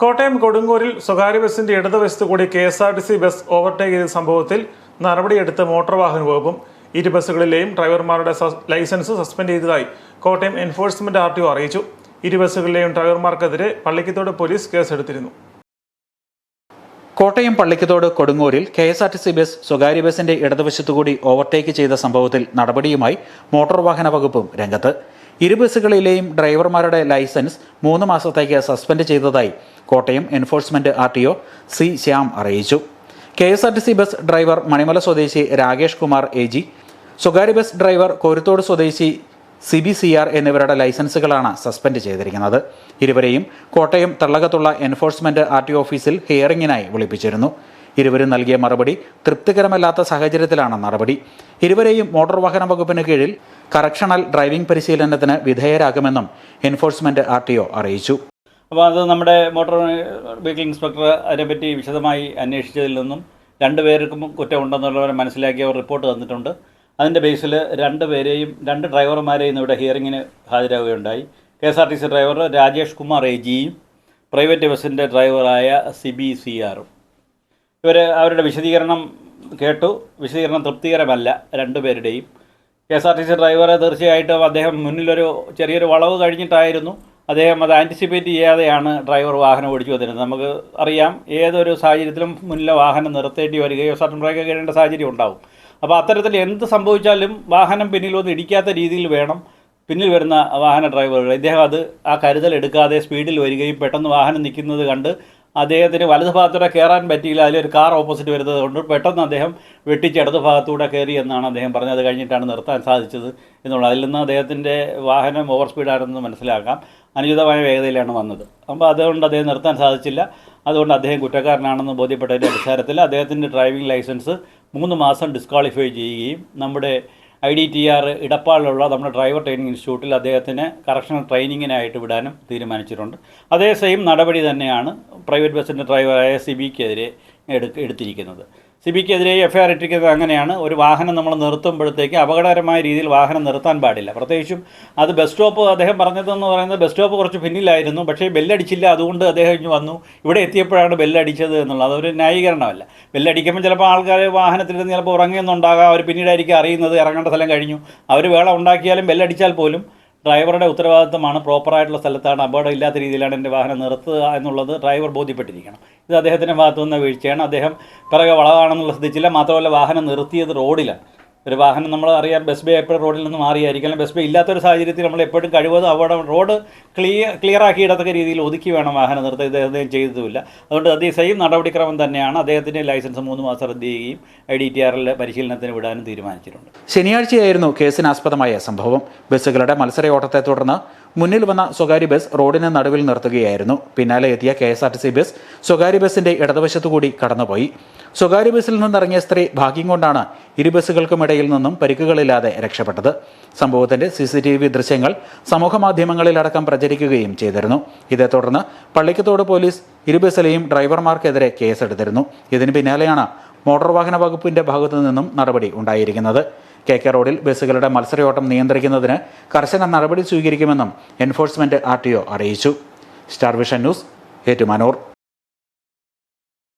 കോട്ടയം കൊടുങ്ങൂരിൽ സ്വകാര്യ ബസിന്റെ ഇടതുവശത്ത് കൂടി K S R T C bus overtake ചെയ്ത സംഭവത്തിൽ നടപടിയെടുത്ത് മോട്ടോർ വാഹന വകുപ്പും ഇരു ബസ്സുകളിലെയും ഡ്രൈവർമാരുടെ ലൈസൻസ് സസ്പെൻഡ് ചെയ്തതായി Kottayam enforcement R T O അറിയിച്ചു. ഇരു ബസ്സുകളിലെയും ഡ്രൈവർമാർക്കെതിരെ പള്ളിക്കത്തോട് പോലീസ് കേസെടുത്തിരുന്നു. Kottayam Pallikkathodu കൊടുങ്ങൂരിൽ K S R T C bus സ്വകാര്യ ബസിന്റെ ഇടതുവശത്തുകൂടി ഓവർടേക്ക് ചെയ്ത സംഭവത്തിൽ നടപടിയുമായി മോട്ടോർ വാഹന വകുപ്പും രംഗത്ത്. ഇരു ബസ്സുകളിലെയും ഡ്രൈവർമാരുടെ ലൈസൻസ് മൂന്ന് മാസത്തേക്ക് സസ്പെൻഡ് ചെയ്തതായി Kottayam enforcement R T O C Shyam അറിയിച്ചു. K S R T C bus driver Manimala സ്വദേശി രാകേഷ് കുമാർ എ ജി സ്വകാര്യ ബസ് ഡ്രൈവർ കോരുത്തോട് സ്വദേശി സി ബി സി ആർ എന്നിവരുടെ ലൈസൻസുകളാണ് സസ്പെൻഡ് ചെയ്തിരിക്കുന്നത്. ഇരുവരെയും കോട്ടയം തള്ളകത്തുള്ള എൻഫോഴ്സ്മെന്റ് ആർ ടി ഓഫീസിൽ ഹിയറിംഗിനായി വിളിപ്പിച്ചിരുന്നു. ഇരുവരും നൽകിയ മറുപടി തൃപ്തികരമല്ലാത്ത സാഹചര്യത്തിലാണ് നടപടി. ഇരുവരെയും മോട്ടോർ വാഹന വകുപ്പിന് കീഴിൽ കറക്ഷണൽ ഡ്രൈവിംഗ് പരിശീലനത്തിന് വിധേയരാകുമെന്നും എൻഫോഴ്സ്മെന്റ് ആർ ടി ഒ അറിയിച്ചു. അപ്പോൾ അത് നമ്മുടെ മോട്ടോർ വെഹിക്കിൾ ഇൻസ്പെക്ടർ അതിനെപ്പറ്റി വിശദമായി അന്വേഷിച്ചതിൽ നിന്നും രണ്ടുപേർക്കും കുറ്റമുണ്ടെന്നുള്ളവരെ മനസ്സിലാക്കി അവർ റിപ്പോർട്ട് തന്നിട്ടുണ്ട്. അതിന്റെ ബേസിൽ രണ്ട് പേരെയും രണ്ട് ഡ്രൈവർമാരെയും ഇവിടെ ഹിയറിങ്ങിന് ഹാജരാകുകയുണ്ടായി. K S R T C driver Rajesh Kumar A ജിയും പ്രൈവറ്റ് ബസ്സിന്റെ ഡ്രൈവറായ സിബി സി ആറും. ഇവർ അവരുടെ വിശദീകരണം കേട്ടു. വിശദീകരണം തൃപ്തികരമല്ല രണ്ടുപേരുടെയും K S R T C ഡ്രൈവറെ തീർച്ചയായിട്ടും അദ്ദേഹം മുന്നിലൊരു ചെറിയൊരു വളവ് കഴിഞ്ഞിട്ടായിരുന്നു. അദ്ദേഹം അത് ആന്റിസിപ്പേറ്റ് ചെയ്യാതെയാണ് ഡ്രൈവർ വാഹനം ഓടിച്ചു വന്നിരുന്നത്. നമുക്ക് അറിയാം ഏതൊരു സാഹചര്യത്തിലും മുന്നിലെ വാഹനം നിർത്തേണ്ടി വരികയോ സർട്ടൻ ബ്രേക്ക് കഴിയേണ്ട സാഹചര്യം ഉണ്ടാവും. അപ്പോൾ അത്തരത്തിൽ എന്ത് സംഭവിച്ചാലും വാഹനം പിന്നിൽ വന്ന് ഇടിക്കാത്ത രീതിയിൽ വേണം പിന്നിൽ വരുന്ന വാഹന ഡ്രൈവറുകൾ. ഇദ്ദേഹം അത് ആ കരുതൽ എടുക്കാതെ സ്പീഡിൽ വരികയും പെട്ടെന്ന് വാഹനം നിൽക്കുന്നത് കണ്ട് അദ്ദേഹത്തിന് വലതു ഭാഗത്തൂടെ കയറാൻ പറ്റിയില്ല. അതിലൊരു കാർ ഓപ്പോസിറ്റ് വരുന്നത് കൊണ്ട് പെട്ടെന്ന് അദ്ദേഹം വെട്ടിച്ച് ഇടതു ഭാഗത്തൂടെ കയറി എന്നാണ് അദ്ദേഹം പറഞ്ഞത്. അത് കഴിഞ്ഞിട്ടാണ് നിർത്താൻ സാധിച്ചത് എന്നുള്ളത്. അതിൽ നിന്ന് അദ്ദേഹത്തിന്റെ വാഹനം ഓവർ സ്പീഡാണെന്ന് മനസ്സിലാക്കാം. അനുചിതമായ വേഗതയിലാണ് വന്നത്. അപ്പോൾ അതുകൊണ്ട് അദ്ദേഹം നിർത്താൻ സാധിച്ചില്ല. അതുകൊണ്ട് അദ്ദേഹം കുറ്റക്കാരനാണെന്ന് ബോധ്യപ്പെട്ടതിന്റെ അടിസ്ഥാനത്തിൽ അദ്ദേഹത്തിന്റെ ഡ്രൈവിംഗ് ലൈസൻസ് മൂന്ന് മാസം ഡിസ്ക്വാളിഫൈ ചെയ്യുകയും നമ്മുടെ ഐ ഡി ടി ആർ ഇടപ്പാളിലുള്ള നമ്മുടെ ഡ്രൈവർ ട്രെയിനിങ് ഇൻസ്റ്റിറ്റ്യൂട്ടിൽ അദ്ദേഹത്തിന് കറക്ഷണൽ ട്രെയിനിങ്ങിനായിട്ട് വിടാനും തീരുമാനിച്ചിട്ടുണ്ട്. അതേ സെയിം നടപടി തന്നെയാണ് പ്രൈവറ്റ് ബസ്സിന്റെ ഡ്രൈവറായ സിബിക്കെതിരെ എടുക്ക എടുത്തിരിക്കുന്നത്. സിബിക്കെതിരെ എഫ് ഐ ആർ ഇട്ടിരിക്കുന്നത് അങ്ങനെയാണ്. ഒരു വാഹനം നമ്മൾ നിർത്തുമ്പോഴത്തേക്ക് അപകടകരമായ രീതിയിൽ വാഹനം നിർത്താൻ പാടില്ല. പ്രത്യേകിച്ചും അത് ബസ് സ്റ്റോപ്പ് അദ്ദേഹം പറഞ്ഞതെന്ന് പറയുന്നത് ബസ് സ്റ്റോപ്പ് കുറച്ച് പിന്നിലായിരുന്നു. പക്ഷേ ബെല്ലടിച്ചില്ല. അതുകൊണ്ട് അദ്ദേഹം ഇഞ്ഞ് വന്നു. ഇവിടെ എത്തിയപ്പോഴാണ് ബെല്ലടിച്ചത് എന്നുള്ളത്. അതൊരു ന്യായീകരണമല്ല. ബെല്ലടിക്കുമ്പോൾ ചിലപ്പോൾ ആൾക്കാർ വാഹനത്തിലിരുന്ന് ചിലപ്പോൾ ഉറങ്ങിയെന്നുണ്ടാകാം അവർ പിന്നീടായിരിക്കും അറിയുന്നത്. ഇറങ്ങേണ്ട സ്ഥലം കഴിഞ്ഞു. അവർ വേള ഉണ്ടാക്കിയാലും ബെല്ലടിച്ചാൽ പോലും ഡ്രൈവറുടെ ഉത്തരവാദിത്തമാണ് പ്രോപ്പറായിട്ടുള്ള സ്ഥലത്താണ് അപകടം ഇല്ലാത്ത രീതിയിലാണ് എന്റെ വാഹനം നിർത്തുക എന്നുള്ളത് ഡ്രൈവർ ബോധ്യപ്പെട്ടിരിക്കണം. ഇത് അദ്ദേഹത്തിന്റെ ഭാഗത്തു നിന്ന് വീഴ്ചയാണ്. അദ്ദേഹം പിറകെ വളവാണെന്നുള്ള ശ്രദ്ധിച്ചില്ല മാത്രമല്ല വാഹനം നിർത്തിയത് റോഡിലാണ്. ഒരു വാഹനം നമ്മൾ അറിയാം ബസ് ബേ എപ്പോഴും റോഡിൽ നിന്ന് മാറിയായിരിക്കും. അല്ലെങ്കിൽ ബസ് ബേ ഇല്ലാത്തൊരു സാഹചര്യത്തിൽ നമ്മൾ എപ്പോഴും കഴിവതും അവിടെ റോഡ് ക്ലിയർ ക്ലിയർ ആക്കി ഇടത്തക്ക രീതിയിൽ ഒതുക്കി വേണം വാഹനം നിർത്തി ഇദ്ദേഹം ചെയ്തതുമില്ല. അതുകൊണ്ട് അതേ സെയിം നടപടിക്രമം തന്നെയാണ് അദ്ദേഹത്തിന്റെ ലൈസൻസ് മൂന്ന് മാസം റദ്ദ് ചെയ്യുകയും ഐ ഡി ടി ആറിൽ പരിശീലനത്തിന് വിടാനും തീരുമാനിച്ചിട്ടുണ്ട്. ശനിയാഴ്ചയായിരുന്നു കേസിനാസ്പദമായ സംഭവം. ബസ്സുകളുടെ മത്സരയോട്ടത്തെ തുടർന്ന് മുന്നിൽ വന്ന സ്വകാര്യ ബസ് റോഡിന് നടുവിൽ നിർത്തുകയായിരുന്നു. പിന്നാലെ എത്തിയ K S R T C bus സ്വകാര്യ ബസിന്റെ ഇടതുവശത്തുകൂടി കടന്നുപോയി. സ്വകാര്യ ബസ്സിൽ നിന്നിറങ്ങിയ സ്ത്രീ ഭാഗ്യം കൊണ്ടാണ് ഇരു ബസ്സുകൾക്കുമിടയിൽ നിന്നും പരിക്കുകളില്ലാതെ രക്ഷപ്പെട്ടത്. സംഭവത്തിന്റെ സി സി ടി വി ദൃശ്യങ്ങൾ സമൂഹമാധ്യമങ്ങളിലടക്കം പ്രചരിക്കുകയും ചെയ്തിരുന്നു. ഇതേ തുടർന്ന് പള്ളിക്കത്തോട് പോലീസ് ഇരു ബസ്സിലെയും ഡ്രൈവർമാർക്കെതിരെ കേസെടുത്തിരുന്നു. ഇതിന് പിന്നാലെയാണ് മോട്ടോർ വാഹന വകുപ്പിന്റെ ഭാഗത്തു നിന്നും നടപടി ഉണ്ടായിരിക്കുന്നത്. കെ കെ റോഡിൽ ബസ്സുകളുടെ മത്സരയോട്ടം നിയന്ത്രിക്കുന്നതിന് കർശന നടപടി സ്വീകരിക്കുമെന്നും എൻഫോഴ്സ്മെന്റ് ആർ അറിയിച്ചു. Star vision news Ettumanoor.